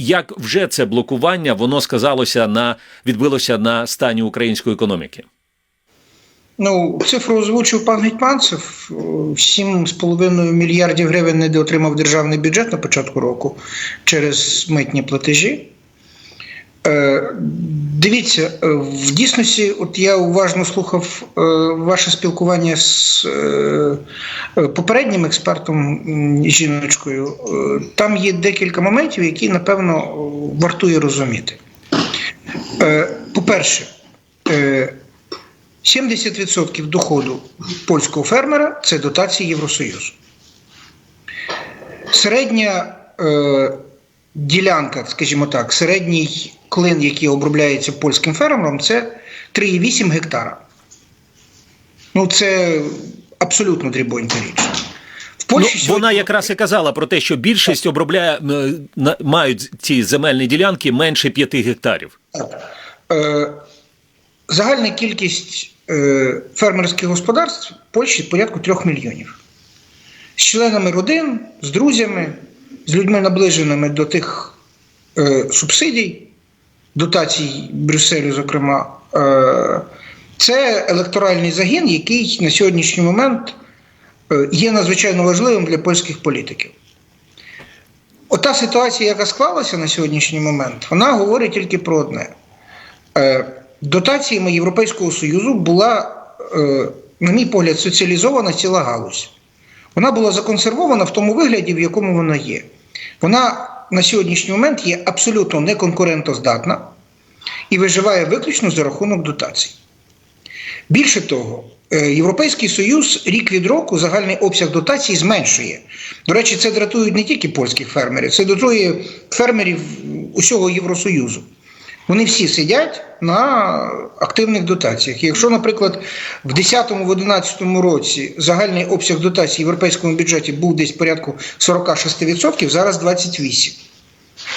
як вже це блокування воно сказалося на відбилося на стані української економіки? Ну, цифру озвучив пан Гетьманцев. 7,5 мільярдів гривень недоотримав державний бюджет на початку року через митні платежі. Е, Дивіться, е, в дійсності, от я уважно слухав е, ваше спілкування з попереднім експертом жіночкою. Там є декілька моментів, які, напевно, вартує розуміти. По-перше, е, 70% доходу польського фермера це дотації Євросоюзу. Середня ділянка, скажімо так, середній клин, який обробляється польським фермером, це 3,8 гектара. Ну, це абсолютно дрібонька річ. В Ну, вона якраз і казала про те, що більшість обробляє мають ці земельні ділянки менше 5 гектарів. Так. Е, Загальна кількість е, фермерських господарств в Польщі порядку трьох мільйонів. З членами родин, з друзями, з людьми наближеними до тих е, субсидій, дотацій Брюсселю, зокрема. Е, це електоральний загін, який на сьогоднішній момент е, є надзвичайно важливим для польських політиків. Ота ситуація, яка склалася на сьогоднішній момент, вона говорить тільки про одне. Е, Дотаціями Європейського Союзу була, е, на мій погляд, соціалізована ціла галузь. Вона була законсервована в тому вигляді, в якому вона є. Вона на сьогоднішній момент є абсолютно неконкурентоздатна і виживає виключно за рахунок дотацій. Більше того, е, Європейський Союз рік від року загальний обсяг дотацій зменшує. До речі, це дратують не тільки польських фермерів, це дратує фермерів усього Євросоюзу. Вони всі сидять на активних дотаціях. Якщо, наприклад, в 2010-2011 році загальний обсяг дотацій в європейському бюджеті був десь порядку 46%, зараз 28%.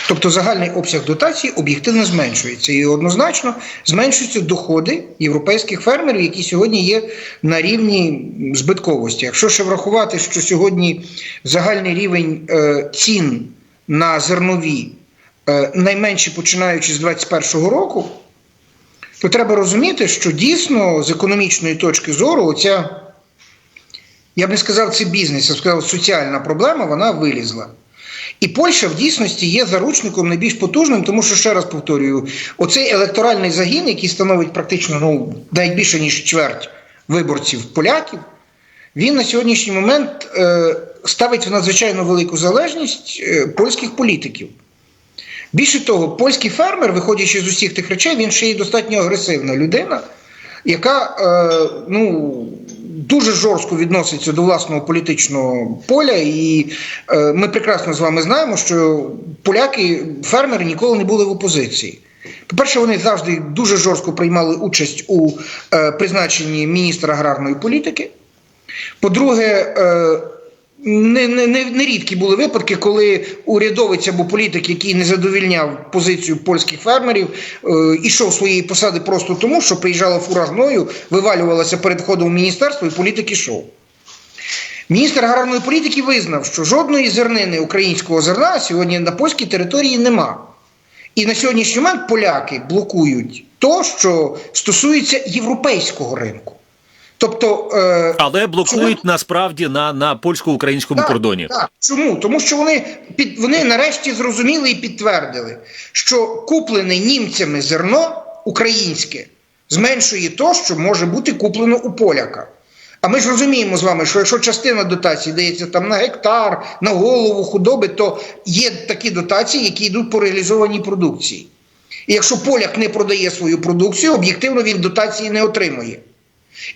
Тобто загальний обсяг дотацій об'єктивно зменшується і однозначно зменшуються доходи європейських фермерів, які сьогодні є на рівні збитковості. Якщо ще врахувати, що сьогодні загальний рівень е, цін на зернові найменші починаючи з 2021 року, то треба розуміти, що дійсно з економічної точки зору оця, я б не сказав, це бізнес, я б сказав, соціальна проблема, вона вилізла. І Польща в дійсності є заручником найбільш потужним, тому що ще раз повторюю: оцей електоральний загін, який становить практично ну, навіть більше ніж чверть виборців поляків, він на сьогоднішній момент е, ставить в надзвичайно велику залежність е, польських політиків. Більше того, польський фермер, виходячи з усіх тих речей, він ще й достатньо агресивна людина, яка е, ну, дуже жорстко відноситься до власного політичного поля. І е, ми прекрасно з вами знаємо, що поляки, фермери ніколи не були в опозиції. По-перше, вони завжди дуже жорстко приймали участь у е, призначенні міністра аграрної політики. По-друге, е, не, не, не, не рідкі були випадки, коли урядовець або політик, який не задовільняв позицію польських фермерів, е, ішов своєї посади просто тому, що приїжджала фура гною, вивалювалася перед входом в міністерство, і політик ішов. Міністр аграрної політики визнав, що жодної зернини українського зерна сьогодні на польській території нема. І на сьогоднішній момент поляки блокують то, що стосується європейського ринку. Тобто, е, Але блокують насправді на, на польсько-українському кордоні. Так. Чому? Тому що вони під вони нарешті зрозуміли і підтвердили, що куплене німцями зерно українське зменшує то, що може бути куплено у поляка. А ми ж розуміємо з вами, що якщо частина дотацій дається там на гектар, на голову худоби, то є такі дотації, які йдуть по реалізованій продукції. І якщо поляк не продає свою продукцію, об'єктивно він дотації не отримує.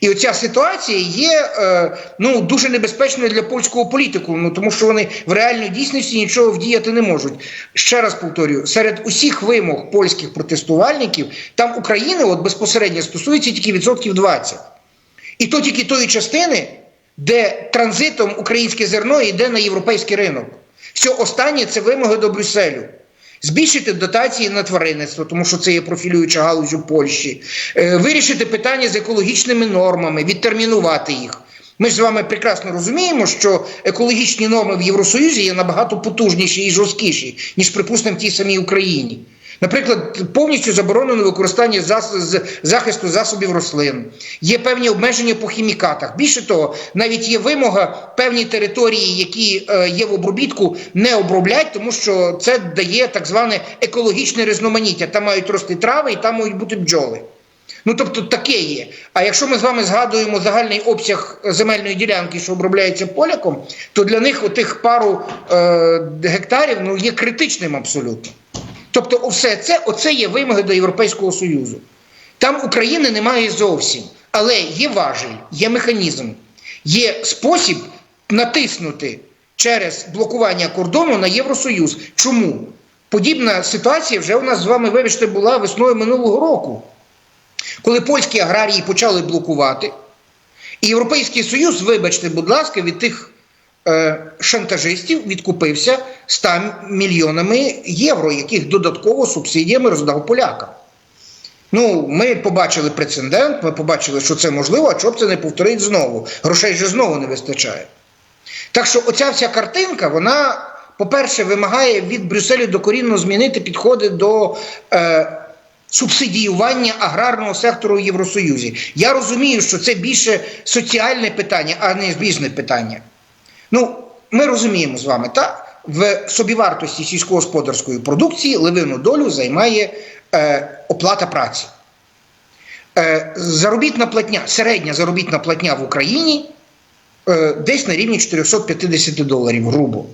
І оця ситуація є е, ну, дуже небезпечною для польського політику, ну, тому що вони в реальній дійсності нічого вдіяти не можуть. Ще раз повторюю, серед усіх вимог польських протестувальників там України от безпосередньо стосується тільки відсотків 20. І то тільки тої частини, де транзитом українське зерно йде на європейський ринок. Все останнє це вимоги до Брюсселю. Збільшити дотації на тваринництво, тому що це є профілююча галузь у Польщі, Е, вирішити питання з екологічними нормами, відтермінувати їх. Ми ж з вами прекрасно розуміємо, що екологічні норми в Євросоюзі є набагато потужніші і жорсткіші, ніж, припустимо, в тій самій Україні. Наприклад, повністю заборонено використання зас- захисту засобів рослин, є певні обмеження по хімікатах. Більше того, навіть є вимога певні території, які е, є в обробітку, не оброблять, тому що це дає так зване екологічне різноманіття. Там мають рости трави і там мають бути бджоли. Ну тобто таке є. А якщо ми з вами згадуємо загальний обсяг земельної ділянки, що обробляється поляком, то для них отих пару е, гектарів ну, є критичним абсолютно. Тобто, все це оце є вимоги до Європейського Союзу. Там України немає зовсім, але є важель, є механізм, є спосіб натиснути через блокування кордону на Євросоюз. Чому? Подібна ситуація вже у нас з вами, вибачте, була весною минулого року коли польські аграрії почали блокувати, і Європейський Союз, вибачте, будь ласка, від тих шантажистів відкупився 100 мільйонами євро, яких додатково субсидіями роздав полякам. Ну, ми побачили прецедент, ми побачили, що це можливо, а щоб це не повторить знову. Грошей же знову не вистачає. Так що оця вся картинка, вона, по-перше, вимагає від Брюсселю докорінно змінити підходи до е, субсидіювання аграрного сектору в Євросоюзі. Я розумію, що це більше соціальне питання, а не збіжне питання. Ну, ми розуміємо з вами, так? В собівартості сільськогосподарської продукції левину долю займає е, оплата праці. Е, заробітна платня, середня заробітна платня в Україні е, десь на рівні 450 доларів, грубо.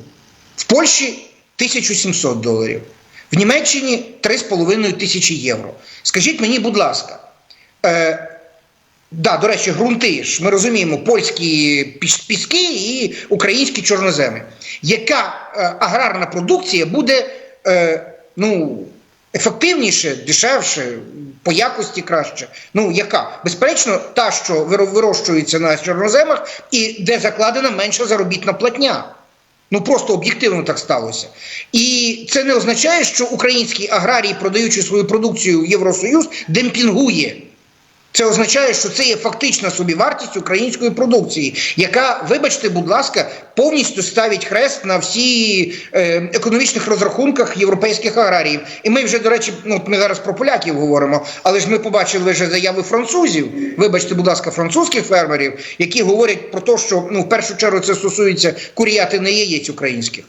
В Польщі 1700 доларів. В Німеччині 3,5 тисячі євро. Скажіть мені, будь ласка, е, да, до речі, ґрунти ж ми розуміємо польські піски і українські чорноземи. Яка е, аграрна продукція буде е, ну, ефективніше, дешевше, по якості краще? Ну, яка? Безперечно, та, що вирощується на чорноземах і де закладена менша заробітна платня. Ну просто об'єктивно так сталося. І це не означає, що український аграрій, продаючи свою продукцію в Євросоюз, демпінгує. Це означає, що це є фактична собівартість української продукції, яка, вибачте, будь ласка, повністю ставить хрест на всі е, економічних розрахунках європейських аграріїв. І ми вже, до речі, ну ми зараз про поляків говоримо, але ж ми побачили вже заяви французів. Вибачте, будь ласка, французьких фермерів, які говорять про те, що ну в першу чергу це стосується курятини яєць українських.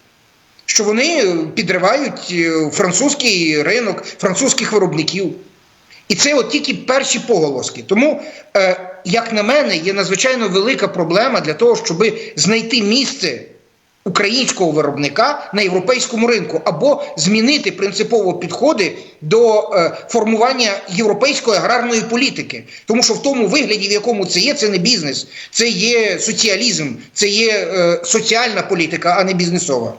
Що вони підривають е, французький ринок, французьких виробників. І це от тільки перші поголоски. Тому, е, як на мене, є надзвичайно велика проблема для того, щоб знайти місце українського виробника на європейському ринку, або змінити принципово підходи до е, формування європейської аграрної політики. Тому що в тому вигляді, в якому це є, це не бізнес, це є соціалізм, це є е, соціальна політика, а не бізнесова.